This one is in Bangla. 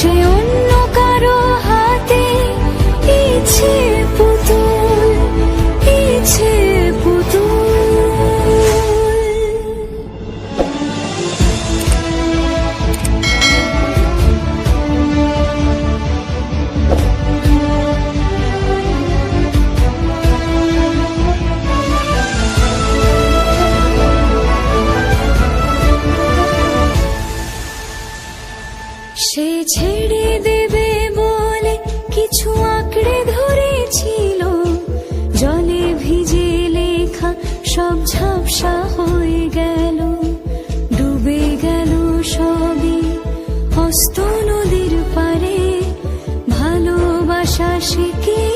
সে অন্য নদীর